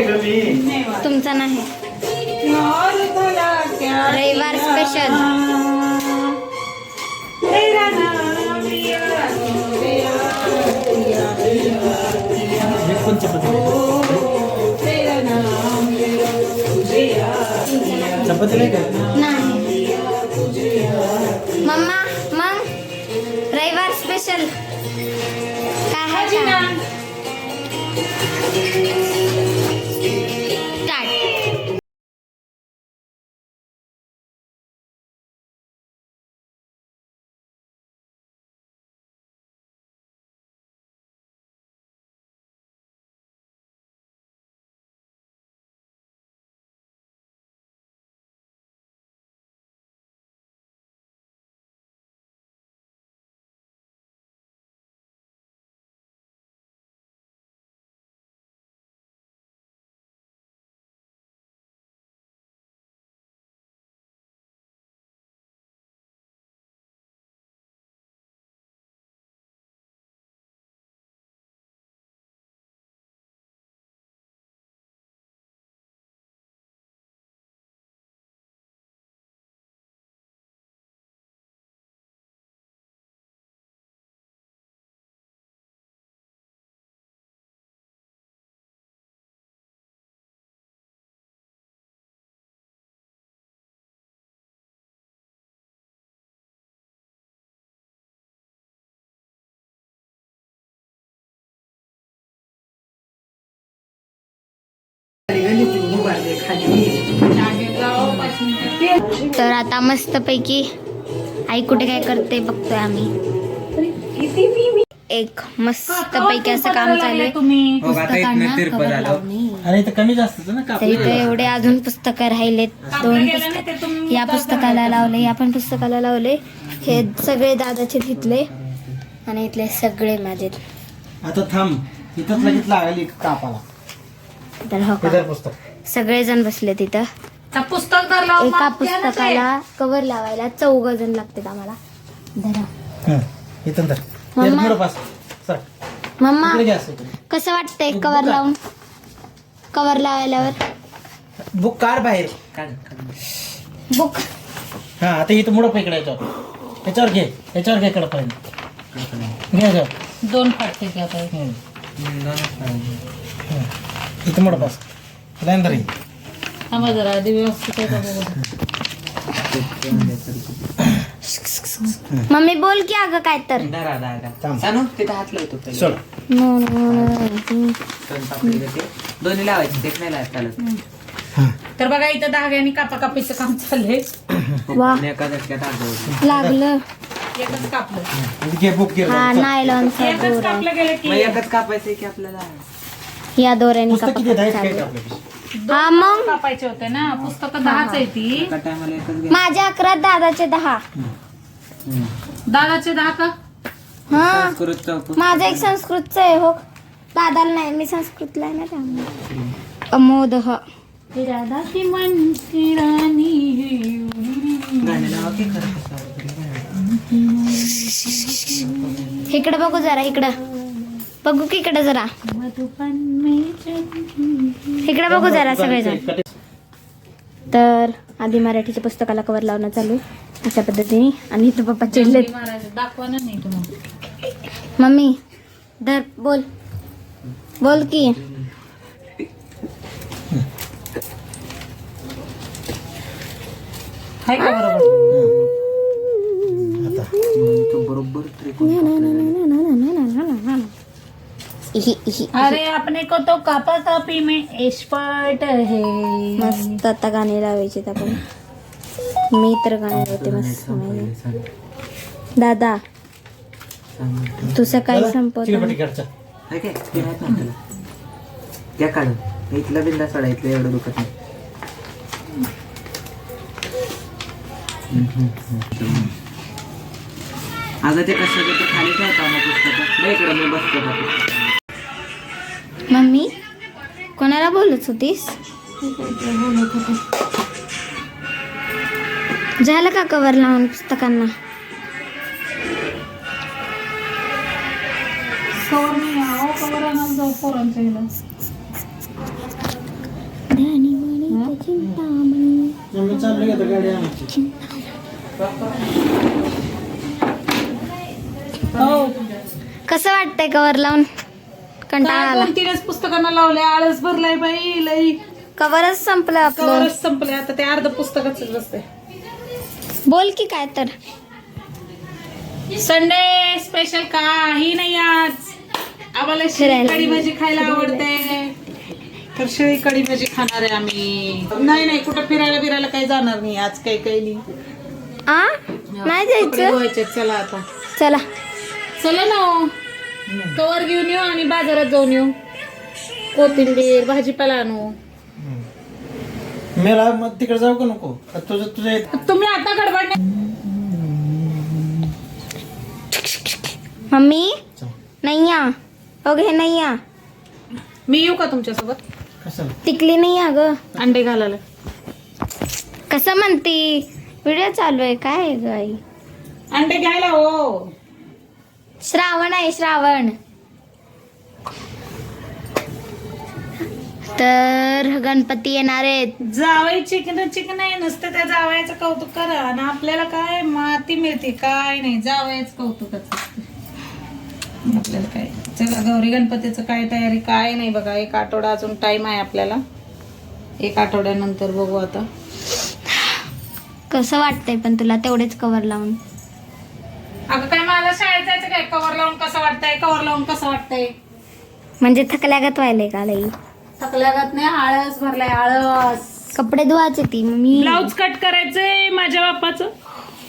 आहे ग मी? तुमचा नाही. रविवार स्पेशल चपाती नाही का? नाही. मम्मा मग रविवार स्पेशल काय आहे का? तर आता मस्तपैकी आई कुठे काय करते बघतोय आम्ही. एक मस्तपैकी असं काम चालू आहे. इथं इथे एवढे अजून पुस्तकं राहिलेत. दोन पुस्तक. या पुस्तकाला लावले या पण पुस्तकाला लावले. हे सगळे दादाचे तिथले आणि इथले सगळे माझे. आता थांब. इथंच लगेच लागली कापाला. तर हो पुस्तक. सगळेजण बसले तिथं. पुस्तक तर लाव एका ना ते. पुस्तकाला कवर लावायला चौघ जण लागतात आम्हाला. धरा. हं, इथं तर मम्मा. पुढं पास. Sir mamma? इकडे घ्या असं इकडे. कसं वाटतंय कवर लावून? कवर लावल्यावर? बुक कार बाहेर. बुक? हा आता इथं मुडं इकडे याच्यावर याच्यावर घे. याच्यावर घे इकडं पर्यंत घे याच्यावर. दोन फाटके घ्या. हं, हं. इथं मुडं पास लाईन धर ही. थांबा जरा आधी व्यवस्थित आहे का बघू. मम्मी बोल की अगं काय तर दारा दारा थांब. सांगू तिथं हात लावतो पहिले. सोड नो, नो, नो, नो. दोन पापडी देते. दोन्ही लावायचे तेच नाही लावायचं चालत हां तर बघा इथं धाग्याने कापा कापीचं काम चाललंय आणि एका झटक्यात अर्ध होतं. लागलं एकच कापलं घे बुक घे हा नायलॉनचा एकच दोरा कापलं गेलं मग की एकच कापायचंय की आपल्याला या दोऱ्याने पुस्तक किती आहेत कापा काय काय आपल्यापाशी? हा मग? कापायचे होते ना. पुस्तक दहाच आहे ती. एका टायमाला एकच घे माझ्या अकरा दादाचे दहा. हम्म. दादाचे दहा का? हा. संस्कृत चौक माझं एक संस्कृतचं आहे हो. दादाला नाही मी संस्कृतला आहे ना त्यामुळे. अमोद ह. राधा की राणी गाणं लावा की खरं कसं आवडतं. इकडे बघू जरा इकडं. बघू की इकडे जरा. इकडे बघू जरा सगळेजण. तर आधी मराठीच्या पुस्तकाला कवर लावणं चालू आहे अशा पद्धतीने. आणि इथं पप्पा तुम्हाला. मम्मी धर बोल. बोल की. हाय का बरोबर? अरे अपने को तो कापा कापी में एक्सपर्ट है। मस्त आता गाणी लावायची आपण. मी तर गाणी लावते मस्त माहिती. दादा तू सकाळी संपवतो. हाय काय? ते माहीत त्या काढून. इथला बिंदा सोडा इथलं एवढं दुखत नाही. अगं ते कसं ते खाली ठेवता ना पुस्तकं. नाही इकडं मी बसतो का मम्मी कोणाला बोलत होतीस? झालं का कवर लावून पुस्तकांना? हो? कसं वाटतंय कवर लावून? कंटाळा काय आला. दोन तीनच पुस्तकांना लावले आळस भरलाय बाई लई. कवरच संपलं आपलं. कवरच संपले आता ते अर्ध पुस्तकच बसते बोल की काय तर. संडे स्पेशल काही नाही आज. आम्हाला शिळी फिरायला. कढी भाजी खायला आवडते. तर शिळी कढी भाजी खाणार आहे आम्ही. नाही नाही कुठं फिरायला बिरायला काही जाणार नाही आज काही काही नाही. आ? नाही कपडे जायचं धुवायचे चला आता. चला. चला ना हो. कवर घेऊन येऊ आणि बाजारात जाऊन येऊ. कोथिंबीर भाजीपाला आणू. मेला मग तिकडे जाऊ का नको? का तुझं इथं- तुम्ही आता गडबड नाही. मम्मी? नाही या ओके नाही या मी येऊ का तुमच्यासोबत? कशाला? टिकली नाही या ग अंडे घालायला. कसं म्हणती? व्हिडिओ चालू आहे. काय आहे ग आई? अंडे घ्यायला हो. श्रावण आहे श्रावण. तर गणपती येणार आहेत. जावाई चिकन चिकन नाही नुसतं त्या जावयाचं कौतुक करा. आणि आपल्याला काय माती मिळते काय नाही. जावयाच कौतुकच असते. आपल्याला काय? चला गौरी गणपतीचं काय तयारी? काय नाही बघा. एक आठवडा अजून टाइम आहे आपल्याला. एक आठवड्यानंतर बघू आता. कसं वाटतंय पण तुला तेवढेच कवर लावून? अगं काय मला शाळेत जायचं काय? कवर लावून कसं वाटतंय? कवर लावून कसं वाटतंय? म्हणजे थकल्यागत व्हायलंय का लई? थकल्यागत नाही आळस भरलाय आळस. कपडे धुवायचे ती मी ब्लाऊज कट करायचंय माझ्या बापाचं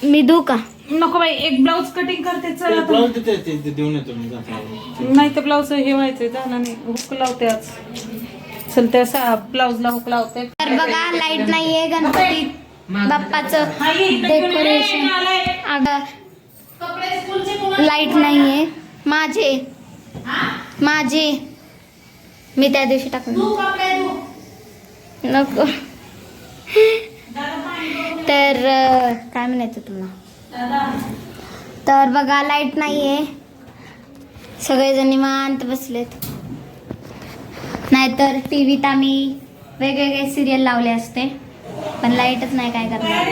मी धुऊ का? नको बाई एक ब्लाऊज कटिंग करते चल. ब्लाऊज ते- ते देऊन येतो मी जाता. नाही तर ब्लाऊज हे व्हायचंय जाणार नाही हुक लावते आज. चल त्या सा ब्लाऊजला हुक लावते. तर बघा लाइट नाहीये गणपती बाप्पाचं डेकोरेशन अगं लाइट नाहीये. माझे. माझे. मी त्या दिवशी टाकून नको. तर काय म्हणायचं तुला? तर बघा लाइट नाहीये. सगळेजण निवांत बसलेत. नाहीतर टी व्हीत आम्ही वेगवेगळे सिरियल लावले असते. पण लाईटच नाही काय करणार?